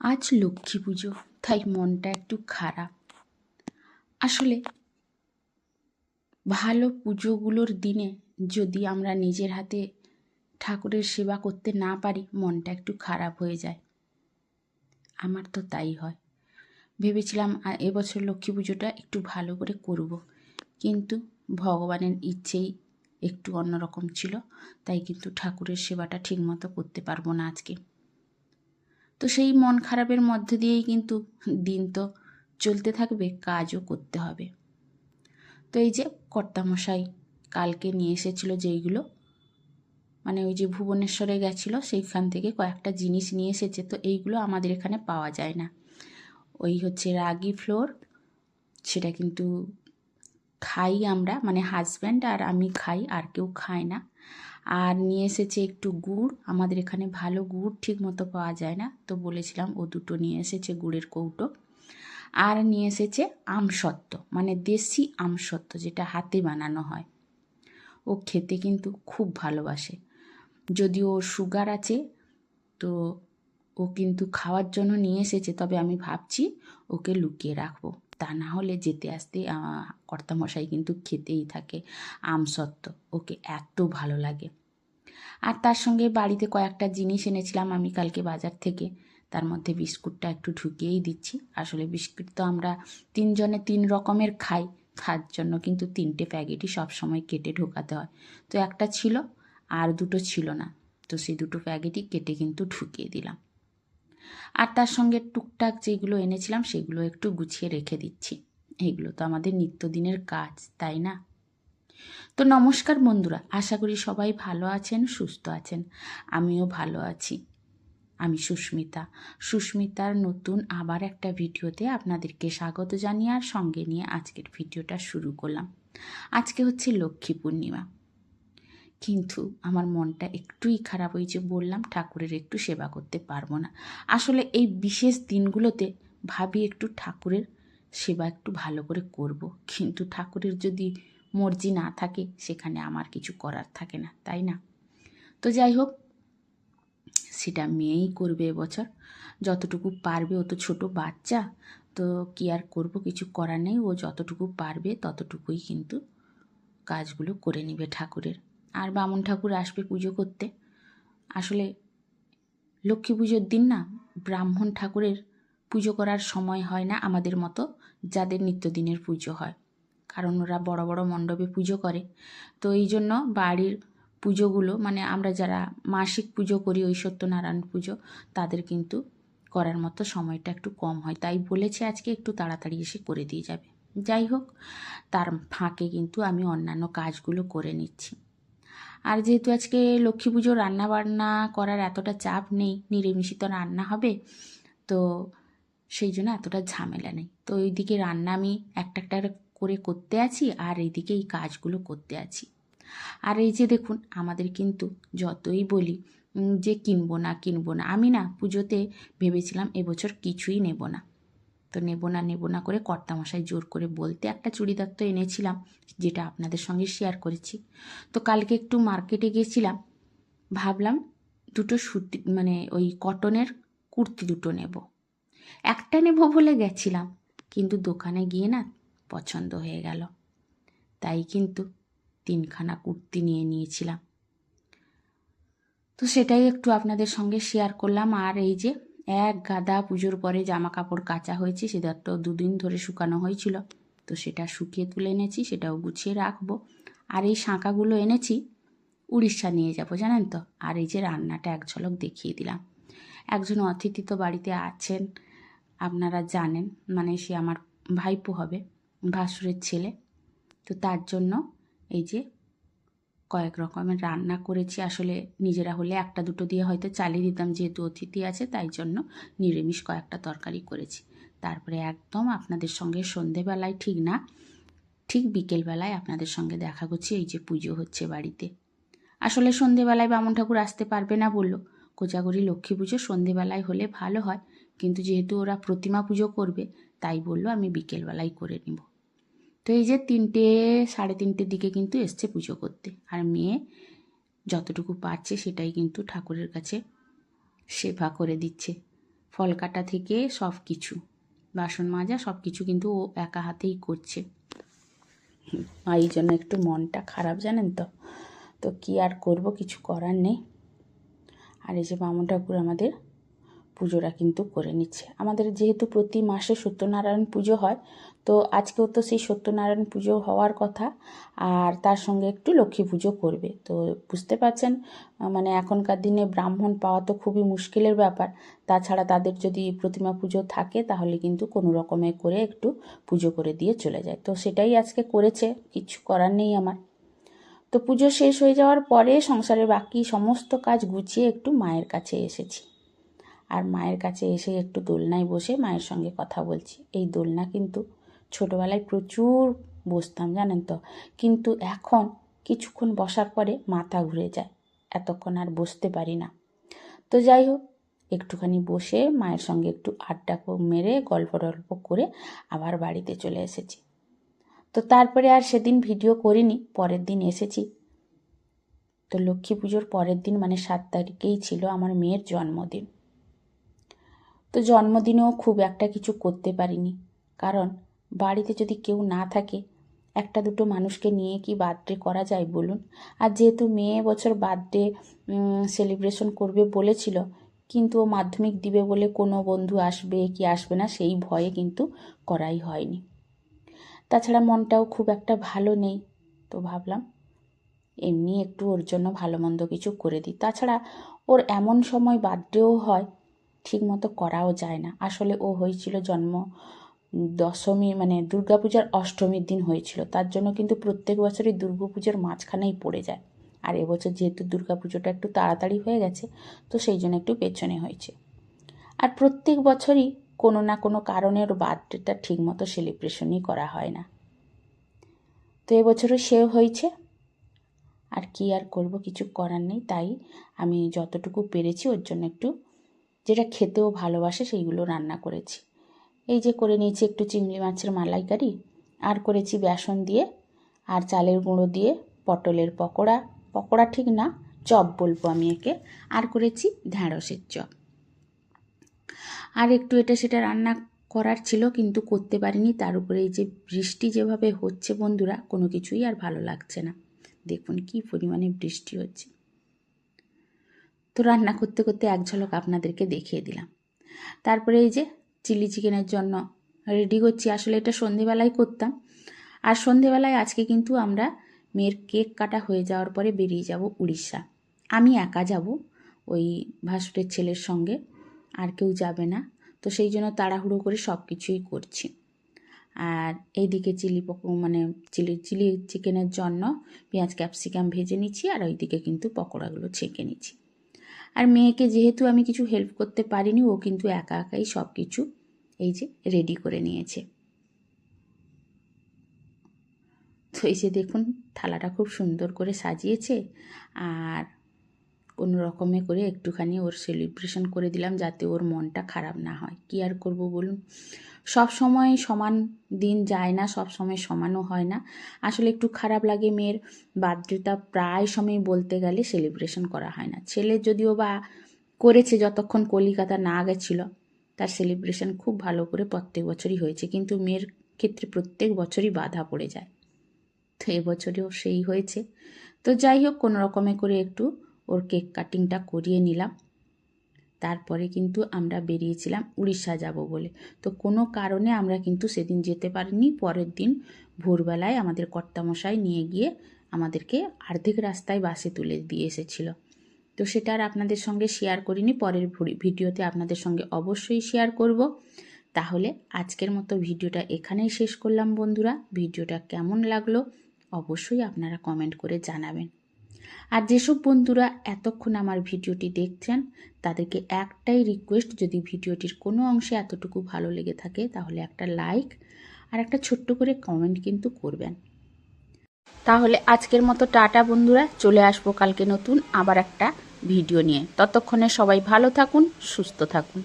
আজ লক্ষ্মী পুজো, তাই মনটা একটু খারাপ। আসলে ভালো পুজোগুলোর দিনে যদি আমরা নিজের হাতে ঠাকুরের সেবা করতে না পারি, মনটা একটু খারাপ হয়ে যায়। আমার তো তাই হয়। ভেবেছিলাম এবছর লক্ষ্মী পুজোটা একটু ভালো করে করব। কিন্তু ভগবানের ইচ্ছেই একটু অন্যরকম ছিল, তাই কিন্তু ঠাকুরের সেবাটা ঠিকমতো করতে পারব না আজকে। তো সেই মন খারাপের মধ্যে দিয়েই কিন্তু দিন তো চলতে থাকবে, কাজও করতে হবে। তো এই যে কর্তামশাই কালকে নিয়ে এসেছিল যেইগুলো মানে ওই যে ভুবনেশ্বরে গেছিল, সেইখান থেকে কয়েকটা জিনিস নিয়ে এসেছে, তো এইগুলো আমাদের এখানে পাওয়া যায় না। ওই হচ্ছে রাগি ফ্লোর, সেটা কিন্তু খাই আমরা মানে হাজব্যান্ড আর আমি খাই, আর কেউ খায় না। আর নিয়ে এসেছে একটু গুড়। আমাদের এখানে ভালো গুড় ঠিক মতো পাওয়া যায় না, তো বলেছিলাম ও দুটো নিয়ে এসেছে গুড়ের কৌটো। আর নিয়ে এসেছে আমসত্ত্ব মানে দেশি আমসত্ত্ব যেটা হাতে বানানো হয়। ও খেতে কিন্তু খুব ভালোবাসে। যদিও ওর সুগার আছে, তো ও কিন্তু খাওয়ার জন্য নিয়ে এসেছে, তবে আমি ভাবছি ওকে লুকিয়ে রাখব। তা না হলে যেতে আসতে কর্তামশাই কিন্তু খেতেই থাকে আমসত্ত্ব ওকে এত ভালো লাগে। আর তার সঙ্গে বাড়িতে কয়েকটা জিনিস এনেছিলাম আমি কালকে বাজার থেকে। তার মধ্যে বিস্কুটটা একটু ঢুকিয়েই দিচ্ছি। আসলে বিস্কুট তো আমরা তিনজনে তিন রকমের খাই। তার জন্য কিন্তু তিনটে প্যাকেটই সবসময় কেটে ঢোকাতে হয়। তো একটা ছিল আর দুটো ছিল না। তো সেই দুটো প্যাকেটই কেটে কিন্তু ঢুকিয়ে দিলাম। আর তার সঙ্গে টুকটাক যেগুলো এনেছিলাম সেগুলো একটু গুছিয়ে রেখে দিচ্ছি। এগুলো তো আমাদের নিত্যদিনের কাজ, তাই না? তো নমস্কার বন্ধুরা, আশা করি সবাই ভালো আছেন, সুস্থ আছেন। আমিও ভালো আছি। আমি সুস্মিতা। সুস্মিতার নতুন আবার একটা ভিডিওতে আপনাদেরকে স্বাগত জানিয়ে আর সঙ্গে নিয়ে আজকের ভিডিওটা শুরু করলাম। আজকে হচ্ছে লক্ষ্মী পূর্ণিমা। কিন্তু আমার মনটা একটুই খারাপ হয়েছে বললাম, ঠাকুরের একটু সেবা করতে পারব না। আসলে এই বিশেষ দিনগুলোতে ভাবি একটু ঠাকুরের সেবা একটু ভালো করে করব। কিন্তু ঠাকুরের যদি মর্জি না থাকে, সেখানে আমার কিছু করার থাকে না, তাই না? তো যাই হোক, সেটা মেয়েই করবে এবছর। যতটুকু পারবে, ও তো ছোটো বাচ্চা, তো কি আর করব, কিছু করার নেই। ও যতটুকু পারবে, ততটুকুই কিন্তু কাজগুলো করে নেবে ঠাকুরের। আর বামুন ঠাকুর আসবে পুজো করতে। আসলে লক্ষ্মী পুজোর দিন না ব্রাহ্মণ ঠাকুরের পুজো করার সময় হয় না আমাদের মতো যাদের নিত্যদিনের পুজো হয়। কারণ ওরা বড় বড় মণ্ডপে পুজো করে। তো এই জন্য বাড়ির পুজোগুলো মানে আমরা যারা মাসিক পুজো করি, ওই সত্যনারায়ণ পুজো, তাদের কিন্তু করার মতো সময়টা একটু কম হয়। তাই বলেছে আজকে একটু তাড়াতাড়ি এসে করে দিয়ে যাবে। যাই হোক, তার ফাঁকে কিন্তু আমি অন্যান্য কাজগুলো করে নিচ্ছি। আর যেহেতু আজকে লক্ষ্মী পুজো রান্না বান্না করার এতটা চাপ নেই নিরামিষই তো রান্না হবে, তো সেই জন্য এতটা ঝামেলা নেই। তো ওইদিকে রান্না আমি একটা একটা করে করতে আছি আর এইদিকে এই কাজগুলো করতে আছি। আর এই যে দেখুন, আমাদের কিন্তু যতই বলি যে কিনবো না কিনবো না, আমি না পুজোতে ভেবেছিলাম এবছর কিছুই নেব না। তো নেব না নেব না করে কর্তামশাই জোর করে বলতে একটা চুড়িদার তো এনেছিলাম, যেটা আপনাদের সঙ্গে শেয়ার করেছি। তো কালকে একটু মার্কেটে গেছিলাম, ভাবলাম দুটো সুতি মানে ওই কটনের কুর্তি দুটো নেব। একটা নেব বলে গেছিলাম, কিন্তু দোকানে গিয়ে না পছন্দ হয়ে গেল। তাই কিন্তু তিনখানা কুর্তি নিয়ে নিয়েছিলাম। তো সেটাই একটু আপনাদের সঙ্গে শেয়ার করলাম, আর এই যে এক গাদা পুজোর পরে জামা কাপড় কাচা হয়েছে সেটা দুদিন ধরে শুকানো হয়েছিল। তো সেটা শুকিয়ে তুলে এনেছি, সেটাও গুছিয়ে রাখব। আর এই শাঁকাগুলো এনেছি, উড়িষ্যা নিয়ে যাব, জানেন তো? আর এই যে রান্নাটা এক ঝলক দেখিয়ে দিলাম। একজন অতিথি তো বাড়িতে আছেন, আপনারা জানেন মানে সে আমার ভাইপো হবে, ভাসুরের ছেলে। তো তার জন্য এই যে কয়েক রকমের রান্না করেছি। আসলে নিজেরা হলে একটা দুটো দিয়ে হয়তো চালিয়ে দিতাম, যেহেতু অতিথি আছে, তাই জন্য নিরামিষ কয়েকটা তরকারি করেছি। তারপরে একদম আপনাদের সঙ্গে সন্ধেবেলায়, ঠিক না? ঠিক বিকেলবেলায় আপনাদের সঙ্গে দেখা করছি, এই যে পুজো হচ্ছে বাড়িতে। আসলে সন্ধেবেলায় বামুন ঠাকুর আসতে পারবে না বলল। কোজাগরি লক্ষ্মী পুজো সন্ধেবেলায় হলে ভালো হয়, কিন্তু যেহেতু ওরা প্রতিমা পুজো করবে, তাই বলল আমি বিকেলবেলায় করে নিব। তো এই যে তিনটে, সাড়ে তিনটের দিকে কিন্তু এসছে পুজো করতে। আর মেয়ে যতটুকু পারছে সেটাই কিন্তু ঠাকুরের কাছে সেবা করে দিচ্ছে। ফল কাটা থেকে সব কিছু, বাসন মাজা সব কিছু কিন্তু ও একা হাতেই করছে। এই জন্য একটু মনটা খারাপ জানেন তো? তো কি আর করব, কিছু করার নেই। আর এই যে বামন ঠাকুর আমাদের পুজোটা কিন্তু করে নিচ্ছে। আমাদের যেহেতু প্রতি মাসে সত্যনারায়ণ পুজো হয়, তো আজকেও তো সেই সত্যনারায়ণ পুজো হওয়ার কথা, আর তার সঙ্গে একটু লক্ষ্মী পুজো করবে। তো বুঝতে পারছেন মানে এখনকার দিনে ব্রাহ্মণ পাওয়া তো খুবই মুশকিলের ব্যাপার। তাছাড়া তাদের যদি প্রতিমা পুজো থাকে, তাহলে কিন্তু কোনো রকমে করে একটু পুজো করে দিয়ে চলে যায়। তো সেটাই আজকে করেছে, কিছু করার নেই আমার। তো পুজো শেষ হয়ে যাওয়ার পরে সংসারের বাকি সমস্ত কাজ গুছিয়ে একটু মায়ের কাছে এসেছি। আর মায়ের কাছে এসে একটু দোলনায় বসে মায়ের সঙ্গে কথা বলছি। এই দোলনা কিন্তু ছোটোবেলায় প্রচুর বসতাম, জানেন তো? কিন্তু এখন কিছুক্ষণ বসার পরে মাথা ঘুরে যায়। এতক্ষণ আর বসতে পারি না। তো যাই হোক, একটুখানি বসে মায়ের সঙ্গে একটু আড্ডা মেরে গল্প টল্প করে আবার বাড়িতে চলে এসেছি। তো তারপরে আর সেদিন ভিডিও করিনি, পরের দিন এসেছি। তো লক্ষ্মী পুজোর পরের দিন মানে সাত তারিখেই ছিল আমার মেয়ের জন্মদিন। তো জন্মদিনেও খুব একটা কিছু করতে পারিনি। কারণ বাড়িতে যদি কেউ না থাকে, একটা দুটো মানুষকে নিয়ে কি বার্থডে করা যায় বলুন? আর যেহেতু মেয়ে বছর বার্থডে সেলিব্রেশন করবে বলেছিল, কিন্তু ও মাধ্যমিক দিবে বলে কোনো বন্ধু আসবে কি আসবে না সেই ভয়ে কিন্তু করাই হয়নি। তাছাড়া মনটাও খুব একটা ভালো নেই। তো ভাবলাম, এমনি একটু ওর জন্য ভালো মন্দ কিছু করে দিই। তাছাড়া ওর এমন সময় বার্থডেও হয় ঠিক মতো করাও যায় না। আসলে ও হয়েছিল জন্ম দশমী মানে দুর্গাপূজার অষ্টমীর দিন হয়েছিল। তার জন্য কিন্তু প্রত্যেক বছরই দুর্গাপুজোর মাঝখানেই পড়ে যায়। আর এবছর যেহেতু দুর্গাপুজোটা একটু তাড়াতাড়ি হয়ে গেছে, তো সেই জন্য একটু পেছনে হয়েছে। আর প্রত্যেক বছরই কোনো না কোনো কারণে ওর বার্থডেটা ঠিকমতো সেলিব্রেশনই করা হয় না। তো এবছরও সেও হয়েছে। আর কি আর করব, কিছু করার নেই। তাই আমি যতটুকু পেরেছি ওর জন্য একটু যেটা খেতেও ভালোবাসে, সেইগুলো রান্না করেছি। এই যে করে নিয়েছি একটু চিংড়ি মাছের মালাইকারি, আর করেছি বেসন দিয়ে, আর চালের গুঁড়ো দিয়ে, পটলের পকোড়া। পকোড়া ঠিক না, চপ বলব আমি একে। আর করেছি ঢ্যাঁড়সের চপ। আর একটু এটা সেটা রান্না করার ছিল, কিন্তু করতে পারিনি। তার উপরে এই যে বৃষ্টি যেভাবে হচ্ছে বন্ধুরা, কোনো কিছুই আর ভালো লাগছে না। দেখুন কি পরিমাণে বৃষ্টি হচ্ছে। তো রান্না করতে করতে এক ঝলক আপনাদেরকে দেখিয়ে দিলাম। তারপরে এই যে চিলি চিকেনের জন্য রেডি করছি। আসলে এটা সন্ধেবেলায় করতাম। আর সন্ধেবেলায় আজকে কিন্তু আমরা মেয়ের কেক কাটা হয়ে যাওয়ার পরে বেরিয়ে যাব উড়িষ্যা। আমি একা যাব ওই ভাসুরের ছেলের সঙ্গে, আর কেউ যাবে না। তো সেই জন্য তাড়াহুড়ো করে সব কিছুই করছি। আর এইদিকে চিলি পক মানে চিলি চিলি চিকেনের জন্য পেঁয়াজ, ক্যাপসিকাম ভেজে নিচ্ছি, আর ওইদিকে কিন্তু পকোড়াগুলো ছেঁকে নিচ্ছি। আর মেয়েকে যেহেতু আমি কিছু হেল্প করতে পারিনি, ও কিন্তু একা একাই সব কিছু এই যে রেডি করে নিয়েছে। তো এই যে দেখুন, থালাটা খুব সুন্দর করে সাজিয়েছে। আর কোনো রকমে করে একটুখানি ওর সেলিব্রেশন করে দিলাম যাতে ওর মনটা খারাপ না হয়। কি আর করব বলুন? সব সময় সমান দিন যায় না, সব সময় সমানও হয় না। আসলে একটু খারাপ লাগে মেয়ের বার্থডেটা প্রায় সময় বলতে গেলে সেলিব্রেশন করা হয় না। ছেলে যদিও বা করেছে যতক্ষণ কলিকাতা না গেছিল, তার সেলিব্রেশন খুব ভালো করে প্রত্যেক বছরই হয়েছে। কিন্তু মেয়ের ক্ষেত্রে প্রত্যেক বছরই বাধা পড়ে যায়। তো এবছরেও সেই হয়েছে। তো যাই হোক, কোনো রকমে করে একটু ওর কেক কাটিংটা করিয়ে নিলাম। তারপরে কিন্তু আমরা বেরিয়েছিলাম উড়িষ্যা যাব বলে। তো কোনো কারণে আমরা কিন্তু সেদিন যেতে পারিনি। পরের দিন ভোরবেলায় আমাদের কর্তামশাই নিয়ে গিয়ে আমাদেরকে অর্ধেক রাস্তায় বাসে তুলে দিয়ে এসেছিল। তো সেটা আর আপনাদের সঙ্গে শেয়ার করিনি। পরের ভুড়ি- ভিডিওতে আপনাদের সঙ্গে অবশ্যই শেয়ার করব। তাহলে আজকের মতো ভিডিওটা এখানেই শেষ করলাম বন্ধুরা। ভিডিওটা কেমন লাগল অবশ্যই আপনারা কমেন্ট করে জানাবেন। আর যেসব বন্ধুরা এতক্ষণ আমার ভিডিওটি দেখছেন, তাদেরকে একটাই রিকোয়েস্ট যদি ভিডিওটির কোনো অংশে এতটুকু ভালো লেগে থাকে, তাহলে একটা লাইক আর একটা ছোট্ট করে কমেন্ট কিন্তু করবেন। তাহলে আজকের মতো টাটা বন্ধুরা, চলে আসব কালকে নতুন আবার একটা ভিডিও নিয়ে। ততক্ষণে সবাই ভালো থাকুন, সুস্থ থাকুন।